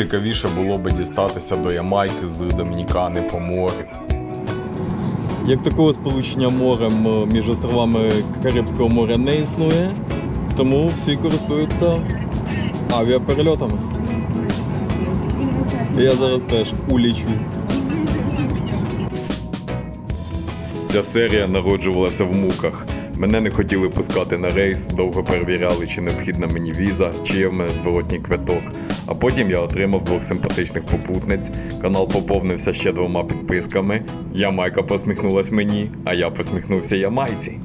цікавіше було би дістатися до Ямайки з Домінікани по морю. Як такого сполучення морем е, між островами Карибського моря не існує, тому всі користуються авіаперельотами. Я зараз теж улічу. Ця серія народжувалася в муках. Мене не хотіли пускати на рейс, довго перевіряли, чи необхідна мені віза, чи є в мене зворотній квиток. А потім я отримав двох симпатичних попутниць. Канал поповнився ще двома підписками. Ямайка посміхнулась мені, а я посміхнувся ямайці.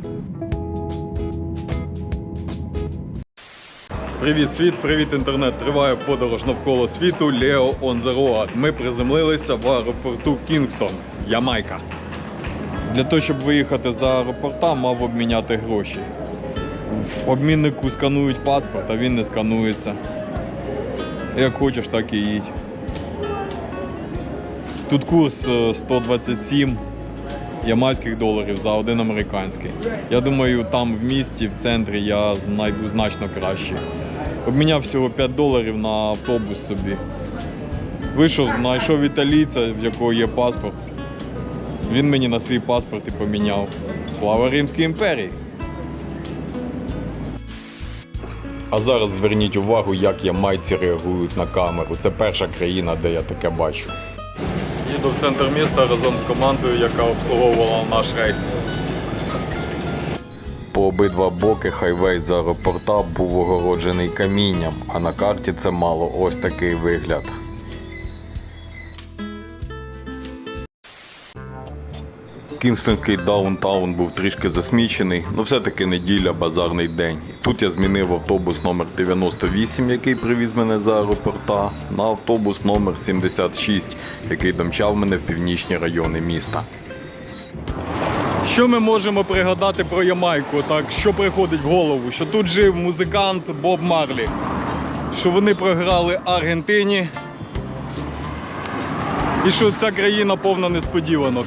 Привіт, світ, привіт, інтернет. Триває подорож навколо світу Лео on the road. Ми приземлилися в аеропорту Кінгстон, Ямайка. Для того, щоб виїхати за аеропорта, мав обміняти гроші. В обміннику сканують паспорт, а він не сканується. Як хочеш, так і їдь. Тут курс е, 127 ямайських доларів за один американський. Я думаю, там в місті, в центрі я знайду значно краще. Обміняв всього 5 доларів на автобус собі. Вийшов, знайшов італійця, в якого є паспорт. Він мені на свій паспорт і поміняв. Слава Римській імперії! А зараз зверніть увагу, як ямайці реагують на камеру. Це перша країна, де я таке бачу. Їду в центр міста разом з командою, яка обслуговувала наш рейс. По обидва боки хайвей з аеропорта був огороджений камінням, а на карті це мало ось такий вигляд. Кінстонський даунтаун був трішки засмічений, але все-таки неділя, базарний день. І тут я змінив автобус номер 98, який привіз мене з аеропорта, на автобус номер 76, який домчав мене в північні райони міста. Що ми можемо пригадати про Ямайку? Так, що приходить в голову? Що тут жив музикант Боб Марлі, що вони програли Аргентині, і що ця країна повна несподіванок.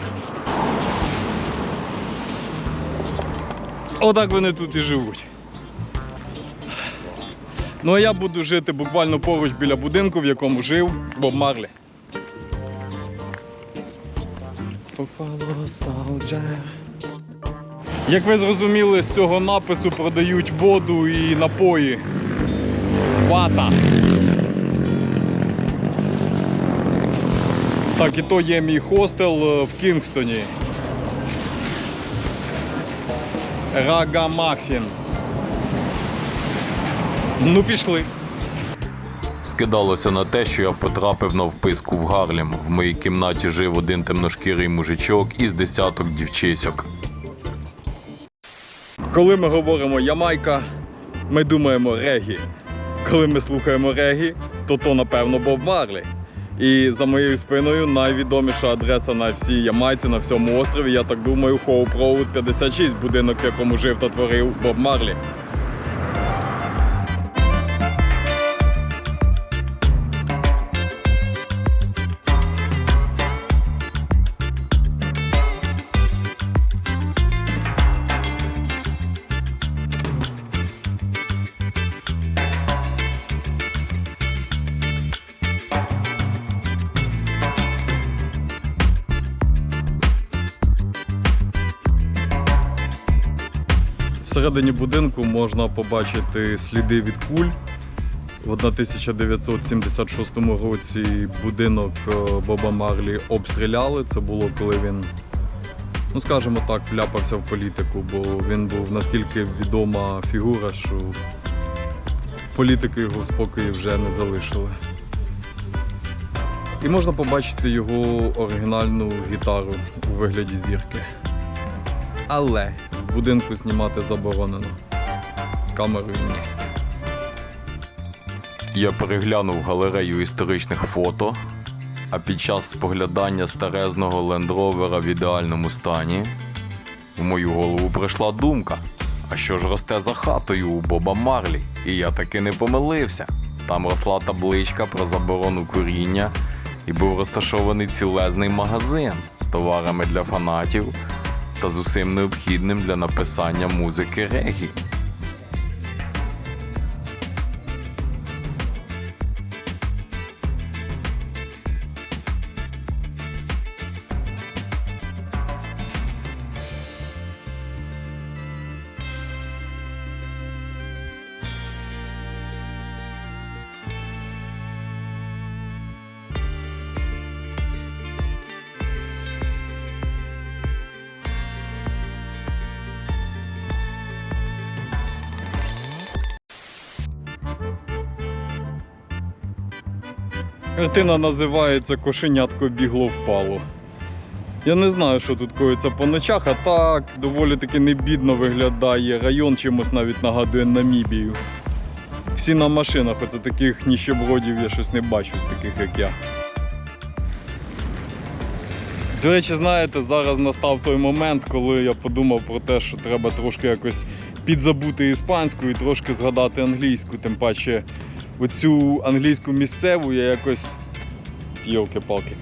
Отак вони тут і живуть. Ну а я буду жити буквально поруч біля будинку, в якому жив Боб Марлі. Як ви зрозуміли, з цього напису продають воду і напої. Вата. Так, і то є мій хостел е, в Кінгстоні. Рагамафін. Ну, пішли. Скидалося на те, що я потрапив на вписку в Гарлім. В моїй кімнаті жив один темношкірий мужичок із десяток дівчисьок. Коли ми говоримо Ямайка, ми думаємо регі. Коли ми слухаємо регі, то то напевно Боб Марлі. І за моєю спиною найвідоміша адреса на всій Ямайці, на всьому острові, я так думаю, Хоуп Роуд 56, будинок, в якому жив та творив Боб Марлі. Всередині будинку можна побачити сліди від куль. В 1976 році будинок е, Боба Марлі обстріляли. Це було коли він, ну скажімо так, вляпався в політику, бо він був наскільки відома фігура, що політики його в спокої вже не залишили. І можна побачити його оригінальну гітару у вигляді зірки. Але будинку знімати заборонено. З камерою ні. Я переглянув галерею історичних фото, а під час споглядання старезного лендровера в ідеальному стані в мою голову прийшла думка: а що ж росте за хатою у Боба Марлі? І я таки не помилився. Там росла табличка про заборону куріння і був розташований цілезний магазин з товарами для фанатів та з усім необхідним для написання музики регі. Картина називається Кошенятко бігло впало. Я не знаю, що тут коїться по ночах, а так доволі таки небідно виглядає. Район чимось навіть нагадує Намібію. Всі на машинах, оце таких ніщебродів я щось не бачу, таких як я. До речі, знаєте, зараз настав той момент, коли я подумав про те, що треба трошки якось підзабути іспанську і трошки згадати англійську, тим паче оцю англійську місцеву я якось. Йолки-палки.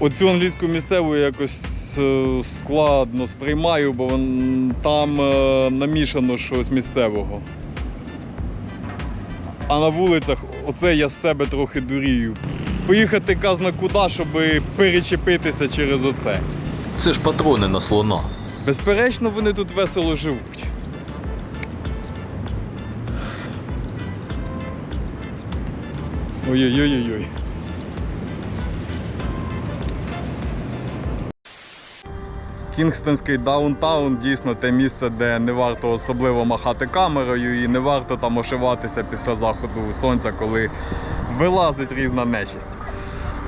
Оцю англійську місцеву я якось е, складно сприймаю, бо вон- там е, намішано щось місцевого. А на вулицях оце я з себе трохи дурію. Поїхати казна куди, щоб перечепитися через оце. Це ж патрони на слона. Безперечно, вони тут весело живуть. Ой-ой-ой-ой. Кінгстонський даунтаун дійсно те місце, де не варто особливо махати камерою і не варто там ошиватися після заходу сонця, коли вилазить різна нечисть.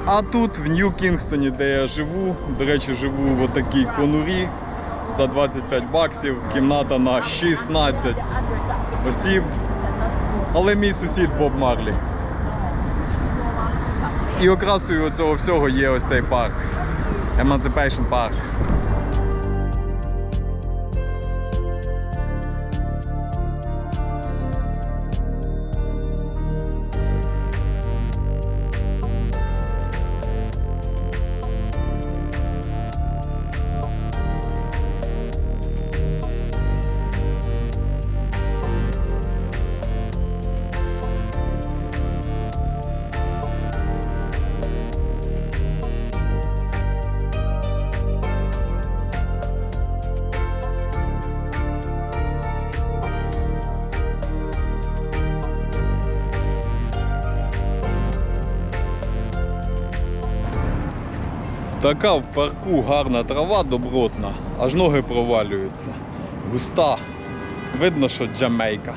А тут, в Нью-Кінгстоні, де я живу, до речі, живу в отакій конурі за 25 баксів, кімната на 16 осіб. Але мій сусід Боб Марлі. І окрасою цього всього є ось цей парк. Emancipation Park. Така в парку гарна трава добротна, аж ноги провалюються. Густа. Видно, що Джамейка.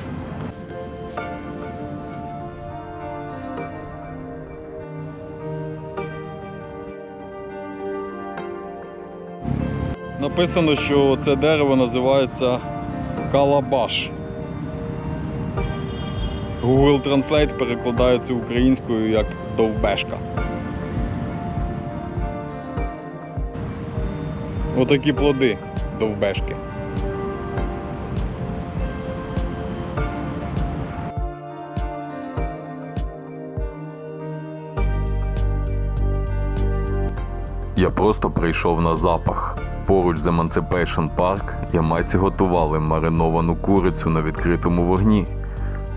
Написано, що це дерево називається Калабаш. Google Translate перекладає це українською як довбешка. Отакі плоди довбешки. Я просто прийшов на запах. Поруч з Emancipation Park ямайці готували мариновану курицю на відкритому вогні.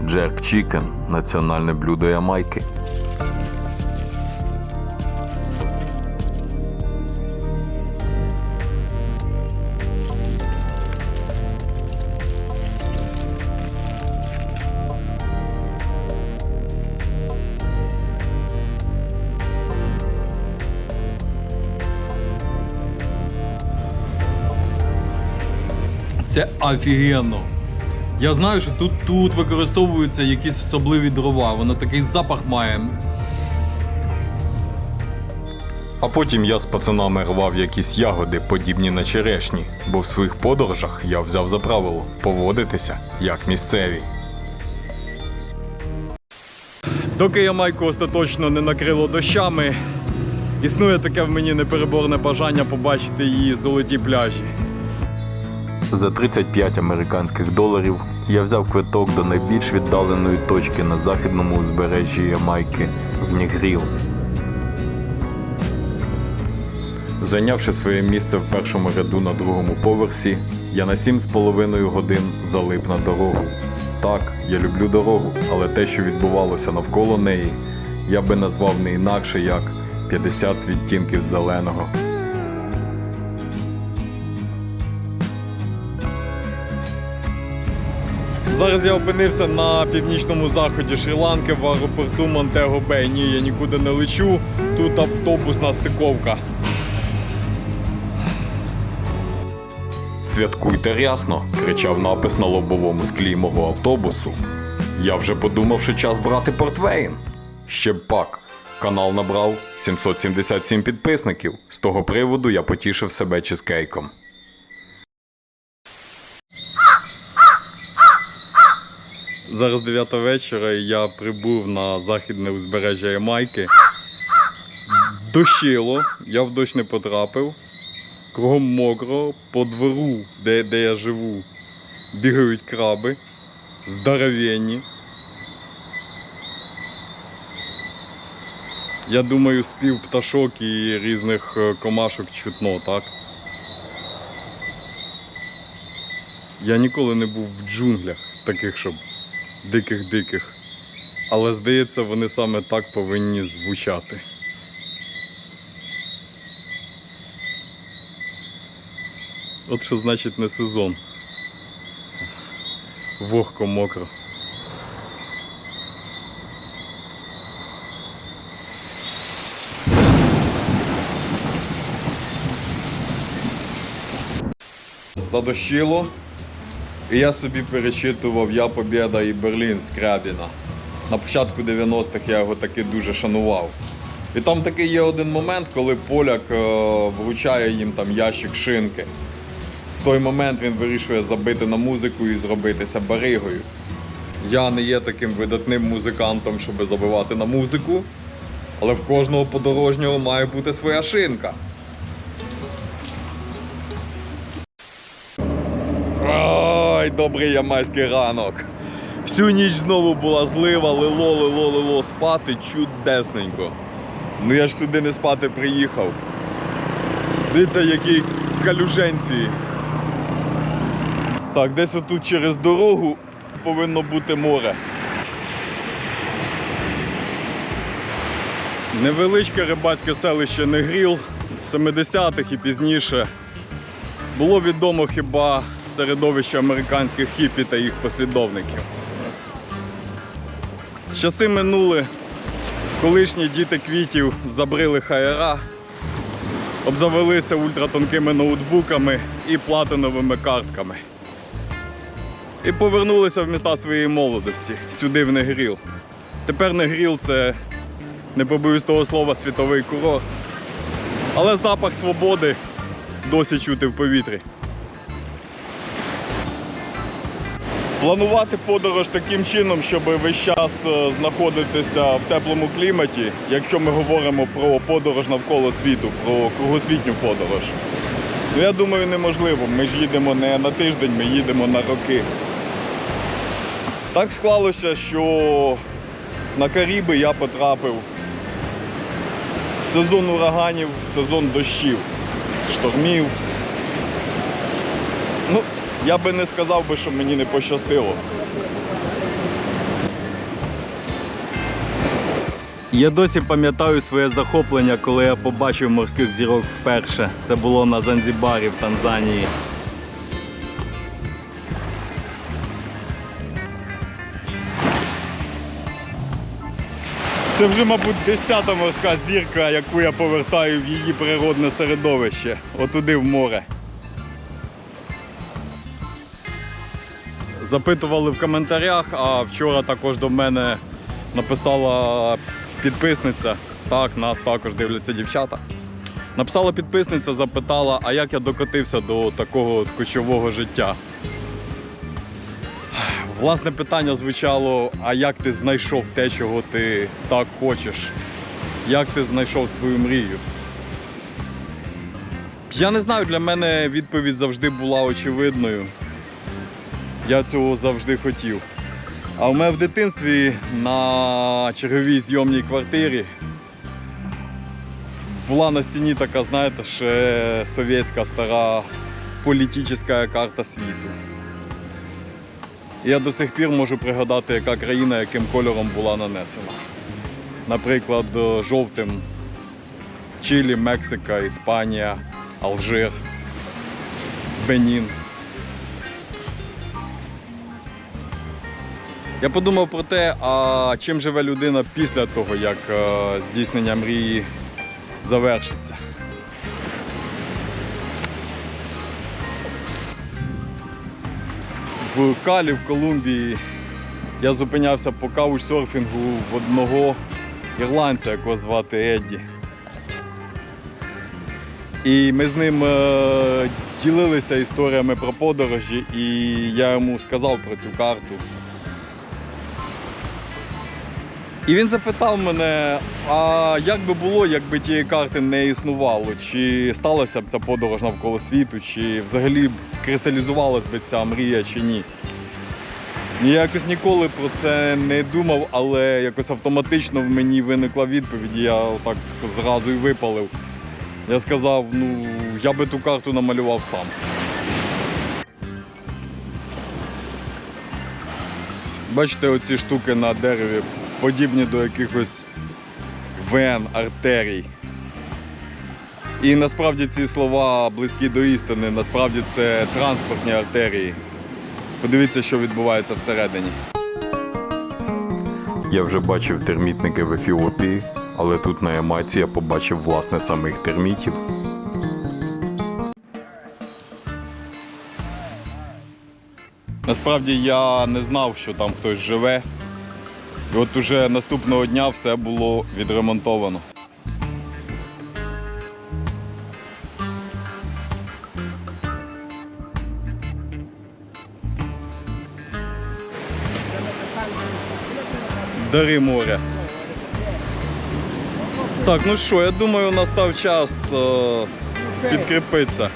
Джерк Чікен національне блюдо Ямайки. Офігенно. Я знаю, що тут, тут використовуються якісь особливі дрова, воно такий запах має. А потім я з пацанами рвав якісь ягоди, подібні на черешні, бо в своїх подорожах я взяв за правило поводитися як місцеві. Доки Ямайку остаточно не накрило дощами, існує таке в мені непереборне бажання побачити її золоті пляжі. За 35 американських доларів я взяв квиток до найбільш віддаленої точки на західному узбережжі Ямайки в Нігріл. Зайнявши своє місце в першому ряду на другому поверсі, я на 7,5 годин залип на дорогу. Так, я люблю дорогу, але те, що відбувалося навколо неї, я би назвав не інакше як 50 відтінків зеленого. Зараз я опинився на північному заході Шрі-Ланки в аеропорту Монтего Бей. Ні, я нікуди не лечу. Тут автобусна стиковка. Святкуйте рясно, кричав напис на лобовому склі мого автобусу. Я вже подумав, що час брати портвейн. Ще б пак. Канал набрав 777 підписників. З того приводу я потішив себе чизкейком. Зараз 9 вечора і я прибув на західне узбережжя Ямайки. Дощило, я в дощ не потрапив. Кругом мокро, по двору, де, де я живу, бігають краби, здоровенні. Я думаю, спів пташок і різних е, комашок чутно, так? Я ніколи не був в джунглях, таких, щоб диких-диких. Але здається, вони саме так повинні звучати. От що значить не сезон. Вогко мокро. Задощило. І я собі перечитував Я Побєда і Берлін Скрябіна. На початку 90-х я його таки дуже шанував. І там такий є один момент, коли поляк е, вручає їм там ящик шинки. В той момент він вирішує забити на музику і зробитися баригою. Я не є таким видатним музикантом, щоб забивати на музику, але в кожного подорожнього має бути своя шинка. Ой, добрий ямайський ранок. Всю ніч знову була злива, лило, лило, лило спати чудесненько. Ну я ж сюди не спати приїхав. Дивіться, які калюженці. Так, десь отут через дорогу повинно бути море. Невеличке рибацьке селище Негріл 70-х і пізніше було відомо хіба середовище американських хіпі та їх послідовників. Часи минули, колишні діти квітів забрили хайера, обзавелися ультратонкими ноутбуками і платиновими картками. І повернулися в міста своєї молодості, сюди в Негріл. Тепер Негріл це, не побоюсь того слова, світовий курорт. Але запах свободи досі чути в повітрі. Спланувати подорож таким чином, щоб весь час е, знаходитися в теплому кліматі, якщо ми говоримо про подорож навколо світу, про кругосвітню подорож. Ну, я думаю, неможливо. Ми ж їдемо не на тиждень, ми їдемо на роки. Так склалося, що на Каріби я потрапив в сезон ураганів, в сезон дощів, штормів. Ну, я би не сказав би, що мені не пощастило. Я досі пам'ятаю своє захоплення, коли я побачив морських зірок вперше. Це було на Занзібарі в Танзанії. Це вже, мабуть, десята морська зірка, яку я повертаю в її природне середовище, отуди в море. Запитували в коментарях, а вчора також до мене написала підписниця. Так, нас також дивляться дівчата. Написала підписниця, запитала, а як я докотився до такого кочового життя. Власне питання звучало: а як ти знайшов те, чого ти так хочеш? Як ти знайшов свою мрію? Я не знаю, для мене відповідь завжди була очевидною. Я цього завжди хотів. А в мене в дитинстві на черговій зйомній квартирі була на стіні така, знаєте, ще совєтська стара політична карта світу. Я до сих пір можу пригадати, яка країна яким кольором була нанесена. Наприклад, жовтим Чилі, Мексика, Іспанія, Алжир, Бенін. Я подумав про те, а чим живе людина після того, як е, здійснення мрії завершиться. В Калі, в Колумбії, я зупинявся по каучсерфінгу в одного ірландця, якого звати Едді. І ми з ним е, ділилися історіями про подорожі, і я йому сказав про цю карту. І він запитав мене, а як би було, якби тієї карти не існувало? Чи сталася б ця подорож навколо світу, чи взагалі б кристалізувалась би ця мрія чи ні? Я якось ніколи про це не думав, але якось автоматично в мені виникла відповідь, я отак зразу і випалив. Я сказав, ну я би ту карту намалював сам. Бачите, оці штуки на дереві подібні до якихось вен, артерій. І насправді ці слова близькі до істини, насправді це транспортні артерії. Подивіться, що відбувається всередині. Я вже бачив термітники в Ефіопії, але тут на Ямайці я побачив власне самих термітів. Насправді я не знав, що там хтось живе. І от уже наступного дня все було відремонтовано. Дари моря. Так, ну що, я думаю, настав час е, підкріпитися.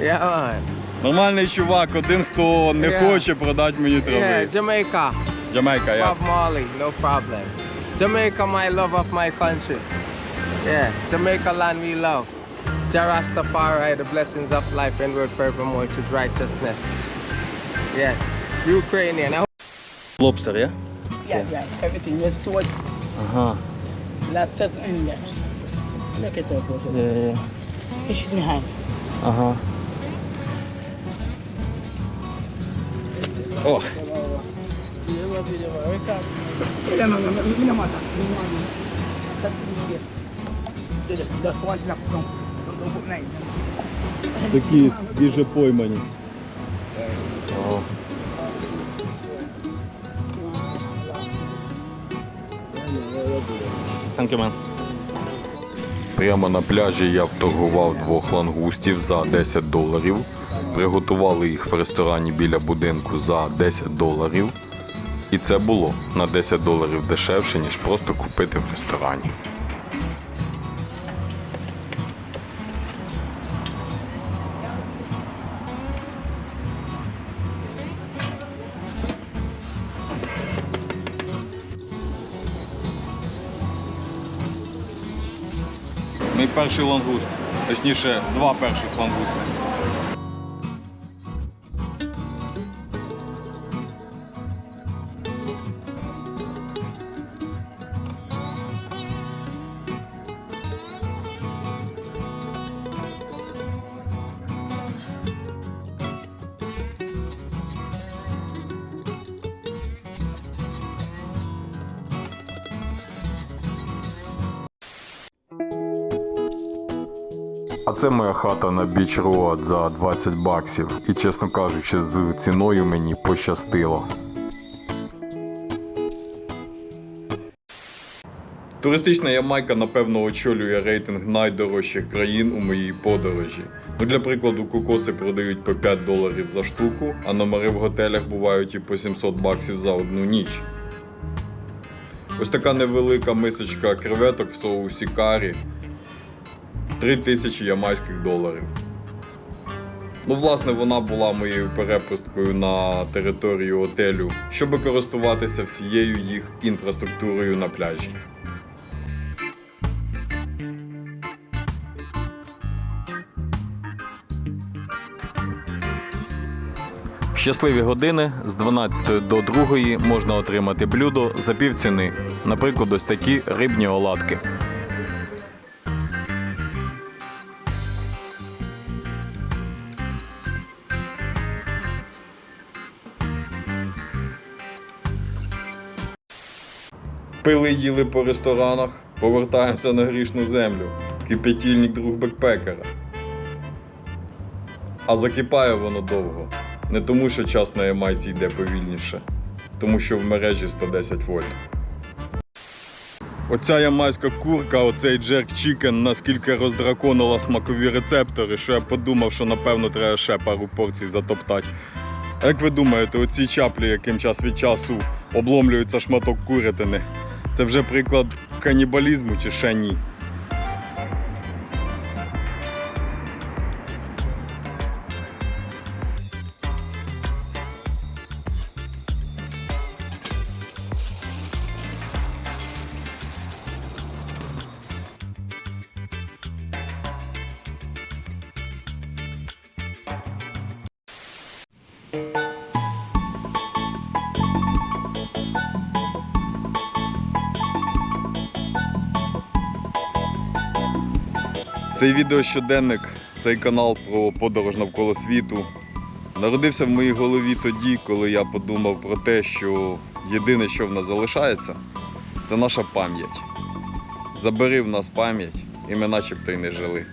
Yeah, man. Нормальний чувак, один, хто не Yeah. хоче продати мені трави. Yeah, Jamaica. Jamaica, yeah. Bob Marley, no problem. Jamaica, my love of my country. Yeah, Jamaica land we love. Jarastafari, the blessings of life enward forevermore to righteousness. Yes, Ukrainian. I Лобстер, yeah? Yeah, yeah, everything is stored. Ага. Lots of in there. Look at that, boy. Yeah, yeah. Fish in hand. Ага. Nine. такі свіже поймані. О. Thank you, man. Прямо на пляжі я вторгував двох лангустів за 10 доларів. Приготували їх в ресторані біля будинку за 10 доларів. І це було на 10 доларів дешевше, ніж просто купити в ресторані. Мій перший лангуст. Точніше, два перших лангусти. Це моя хата на Біч Роад за 20 баксів. І чесно кажучи, з ціною мені пощастило. Туристична Ямайка, напевно, очолює рейтинг найдорожчих країн у моїй подорожі. Ну, для прикладу, кокоси продають по 5 доларів за штуку, а номери в готелях бувають і по 700 баксів за одну ніч. Ось така невелика мисочка креветок в соусі карі. 3 тисячі ямайських доларів. Ну, власне, вона була моєю перепусткою на територію отелю, щоб користуватися всією їх інфраструктурою на пляжі. Щасливі години з 12 до 2 можна отримати блюдо за півціни, наприклад, ось такі рибні оладки. Пили їли по ресторанах, повертаємося на грішну землю. Кипятільник друг бекпекера. А закипає воно довго. Не тому, що час на Ямайці йде повільніше, тому що в мережі 110 вольт. Оця ямайська курка, оцей джерк чікен наскільки роздраконила смакові рецептори, що я подумав, що напевно треба ще пару порцій затоптати. Як ви думаєте, оці чаплі, яким час від часу обломлюється шматок курятини, це вже приклад канібалізму чи ще ні? Цей відеощоденник, цей канал про подорож навколо світу народився в моїй голові тоді, коли я подумав про те, що єдине, що в нас залишається, це наша пам'ять. Забери в нас пам'ять, і ми начебто й не жили.